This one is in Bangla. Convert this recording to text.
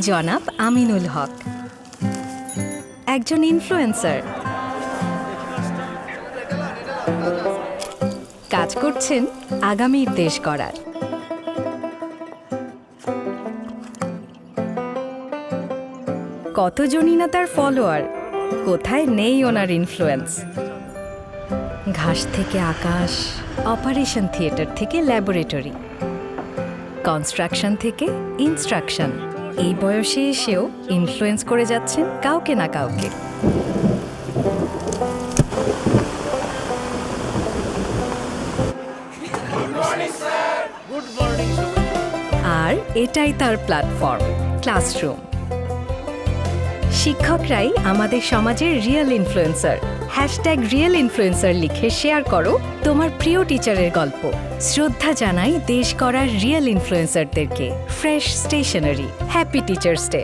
জনাব আমিনুল হক, একজন ইনফ্লুয়েন্সার কাজ করছেন আগামীর দেশ গড়ার। কতজনই না তার ফলোয়ার কোথায় নেই ওনার ইনফ্লুয়েন্স ঘাস থেকে আকাশ অপারেশন থিয়েটার থেকে ল্যাবরেটরি কনস্ট্রাকশন থেকে ইনস্ট্রাকশন। এই বয়সে এসেও ইনফ্লুয়েন্স করে যাচ্ছেন কাউকে না কাউকে। আর এটাই তার প্ল্যাটফর্ম ক্লাসরুম শিক্ষকরাই আমাদের সমাজের real influencer hashtag real influencer লিখে শেয়ার করো তোমার প্রিয় টিচারের গল্প। শ্রদ্ধা জানাই দেশ করার real ইনফ্লুয়েন্সারদেরকে fresh stationery happy teachers day